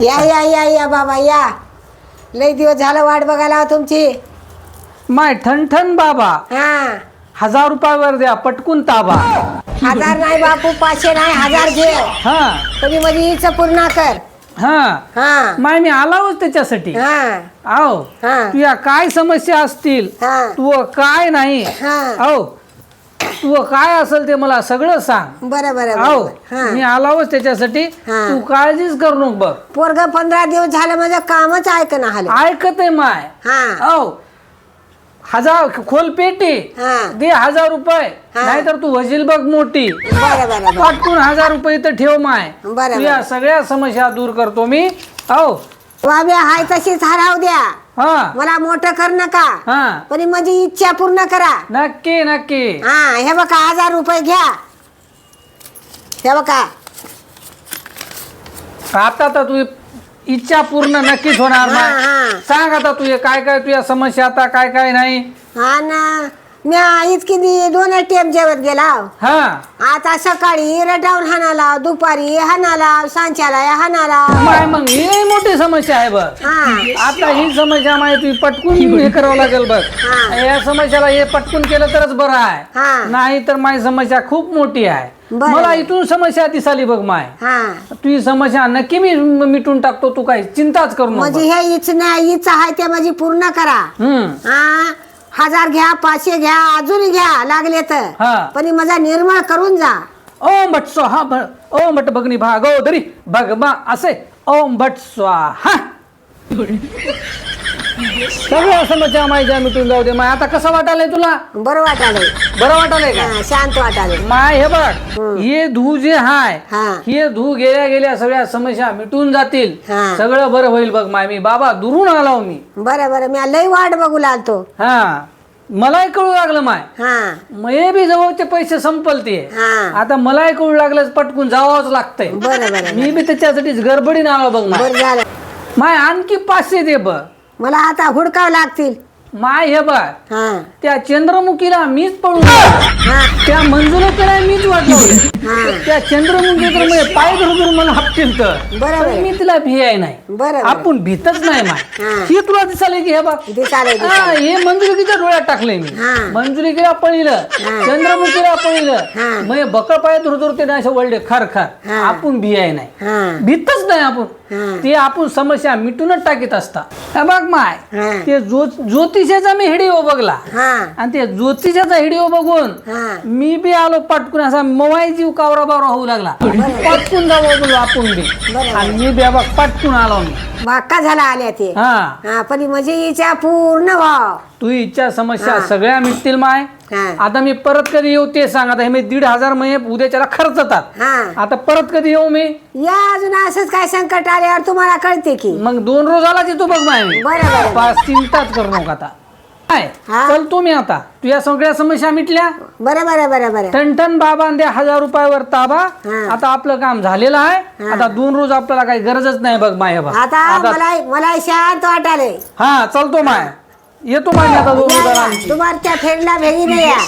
या या या या बाबा या. लई दिवस झालं वाट बघायला हो तुमची. माय ठणठण बाबा. हा. हजार रुपयावर द्या पटकून ताबा. हजार नाही बापू पाचशे नाही हजार घे. हा. कधी मध्ये इच पूर्ण कर. हा. हा. माय मी आलाच त्याच्यासाठी. हा. आओ हा. तुझ्या काय समस्या असतील? हा. तू काय नाही? हा. आओ तू काय असेल ते मला सगळं सांग. बरं बरं आओ बरं. हा. मी आलावच त्याच्यासाठी. हा. तू काळजीच करू नको बघ. पोरग पंधरा दिवस झालं माझं कामच ऐक ना आलं ऐकत आहे माय. हा. औ हजार खोल पेटी. हा. दे हजार रुपये. हा. नाहीतर तू वजील बघ मोठी. बरं बरं बरं. पटकून हजार रुपये तर ठेव माय. बरं, सगळ्या समस्या दूर करतो मी. हो बाबी हाय तशीच हराव द्या. हा. मला मोठं कर नका. हा. पण माझी इच्छा पूर्ण करा. नक्की नक्की. हा हे बघा हजार रुपये घ्या. हे बघा. आता तर तू इच्छा पूर्ण नक्कीच होणार हा, हा. सांग आता तुझे काय काय तुझ्या समस्या आता काय काय नाही. हा ना. मी आईच किती दोन टेप जेवत गेला. हा. आता सकाळी रटावून हाणाला दुपारी हाणाला सांच्याला हाणाला. माय मग समस्या आहे बघ. हा. आता ही समस्या माहिती पटकून हे करावं लागेल बघ. हा. या समस्याला हे पटकून केलं तरच बरं आहे. हा. नाही तर माझी समस्या खूप मोठी आहे. मला इथून समस्या दिसाली बघ माय. हा. तुझी समस्या नक्की मी मिटून टाकतो तू काही चिंताच करू म्हणजे हे इच नाही इच आहे ते माझी पूर्ण करा. हा? हजार घ्या पाचशे घ्या अजून घ्या लागले तर. हा. पण हे माझा निर्मळ करून जा. ओम भट भ- ओम भट भगनी भागवदरी भगमा असे. ओम भट स्वाहा. सगळ्या समस्या माझ्या मिटून जाऊ दे माय. आता कसं वाटालंय तुला? बरं वाटालंय. बरं वाटालंय का? हा, शांत वाटालय. माय हे बघ हे धू जे हाय हा. हे धू गेल्या गेल्या सगळ्या समस्या मिटून जातील. हा. सगळं बरं होईल बघ माय मी. बाबा दुरून आलो मी. बरं बरं. मी लई वाट बघू लागतो. हा. मलाही कळू लागलं माय. हा. मये बी जवळचे पैसे संपलते. हा. आता मलाही कळू लागलं पटकून जावंच लागतंय. बरं बरं मी बी त्याच्यासाठीच गडबडीने आलो बघ माय. बरं झालं. माय आणखी पाचशे दे बघ. मला आता हुडकावं लागतील. माय हे बघ. हा. त्या चंद्रमुखीला मीच पळून त्या मंजुळेकडे मीच वाटवलं. हा त्या चंद्रमुखी तर म्हणजे पाय धरून मला हपतील तर बरोबर. पण मी तिला भियाय नाही. बरं आपण भीतच नाही माय. हा. ही तुला दिसाले की हे बघ दिसालय हा, दिसालय हे मंजुलिकीच्या डोळ्यात टाकले मी. हा. मंजुलिकीला पळिलं. चंद्रमुखीला हा. पळिलं मग बकळ पाय धुर ते नाही असे वळले खर खर. हा. आपण भियाय नाही. हा. भीतच नाही आपण. ते आपण समस्या मिटूनच टाकीत असता. हे बघ माय. हा. ते ज्यो ज्योतिषाचा मी हिडिओ बघला. हा. आणि ते ज्योतिषाचा हिडिओ बघून हा. मी बी आलो पटकून असा मवाई जीव कावरा बावरा होऊ लागला. पटकून जाऊ बोलू आपण बी. आणि मी बी बघ पटकून आलो मी वाक्का झाला आल्या ते. हा. हा पण माझी इच्छा पूर्ण व्हाव. तू इच्छा समस्या. सगळ्या मिटतील माय. हा. आता मी परत कधी येऊ ते सांग. आता हे मी दीड हजार महिने उद्याच्याला खर्चतात हा. आता परत कधी येऊ मी? या अजून असंच काय संकट आल्यावर तुम्हाला कळते की. मग दोन रोजाला येतो बघ माय. बरं बरं पाच चिंताच करू नका आता. काय हा. चलतो मी आता. तुझ्या सगळ्या समस्या मिटल्या. बरं बरं बरं बरं टनटन हजार रुपयावर ताबा. हा. आता आपलं काम झालेलं आहे. आता दोन रोज आपल्याला काही गरजच नाही बघ माय बा आता मला मला शांत वाटाले हा चलतो माय. येतो माय मी आता दोन रोजाला. तुम्हाला त्या फेडला नाही या